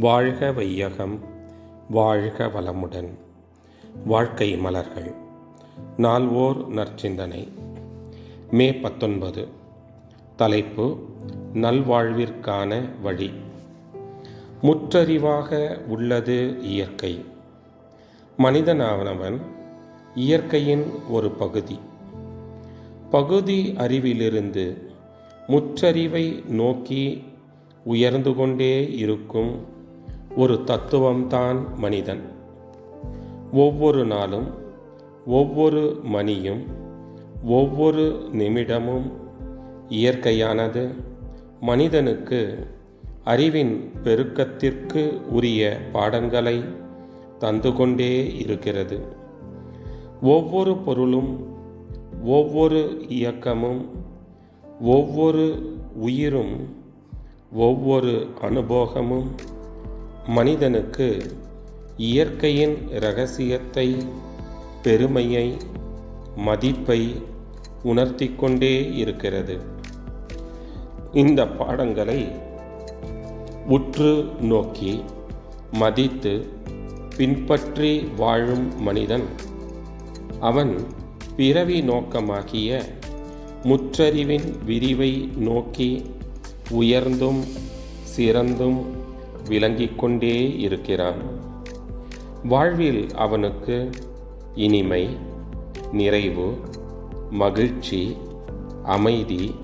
வாழ்க வையகம் வாழ்க வளமுடன். வாழ்க்கை மலர்கள். நால்வோர் நற்சிந்தனை. மே பத்தொன்பது. தலைப்பு நல்வாழ்விற்கான வழி. முற்றறிவாக உள்ளது இயற்கை. மனிதனானவன் இயற்கையின் ஒரு பகுதி. பகுதி அறிவிலிருந்து முற்றறிவை நோக்கி உயர்ந்து கொண்டே இருக்கும் ஒரு தத்துவம்தான் மனிதன். ஒவ்வொரு நாளும் ஒவ்வொரு மணியும் ஒவ்வொரு நிமிடமும் இயற்கையானது மனிதனுக்கு அறிவின் பெருக்கத்திற்கு உரிய பாடங்களை தந்து கொண்டே இருக்கிறது. ஒவ்வொரு பொருளும் ஒவ்வொரு இயக்கமும் ஒவ்வொரு உயிரும் ஒவ்வொரு அனுபோகமும் மனிதனுக்கு இயற்கையின் இரகசியத்தை பெருமையை மதிப்பை உணர்த்தி கொண்டே இருக்கிறது. இந்த பாடங்களை உற்று நோக்கி மதித்து பின்பற்றி வாழும் மனிதன் அவன் பிறவி நோக்கமாகிய முற்றறிவின் விரிவை நோக்கி உயர்ந்தும் சிறந்தும் விளங்கிக் கொண்டே இருக்கிறான். வாழ்வில் அவனுக்கு இனிமை நிறைவு மகிழ்ச்சி அமைதி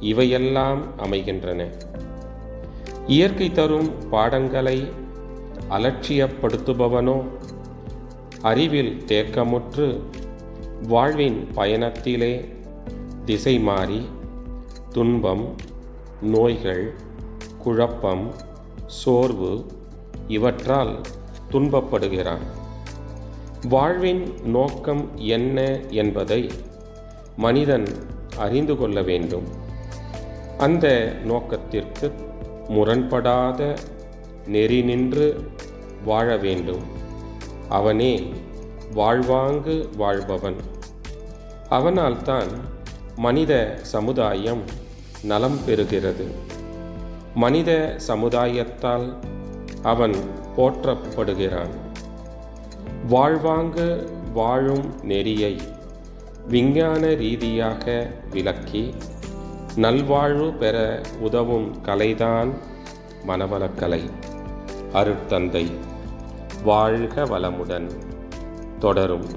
இவையெல்லாம் அமைகின்றன. இயற்கை தரும் பாடங்களை அலட்சியப்படுத்துபவனோ? அறிவில் தேக்கமுற்று வாழ்வின் பயணத்திலே திசை மாறி துன்பம் நோய்கள் குழப்பம் சோர்வு இவற்றால் துன்பப்படுகிறான். வாழ்வின் நோக்கம் என்ன என்பதை மனிதன் அறிந்து கொள்ள வேண்டும். அந்த நோக்கத்திற்கு முரண்படாத நெறி நின்று வாழ வேண்டும். அவனே வாழ்வாங்கு வாழ்பவன். அவனால்தான் மனித சமுதாயம் நலம் பெறுகிறது. மனித சமுதாயத்தால் அவன் போற்றப்படுகிறான். வாழ்வாங்கு வாழும் நெறியை விஞ்ஞான ரீதியாக விளக்கி நல்வாழ்வு பெற உதவும் கலைதான் மனவளக்கலை. அருட்தந்தை வாழ்க வளமுடன் தொடரும்.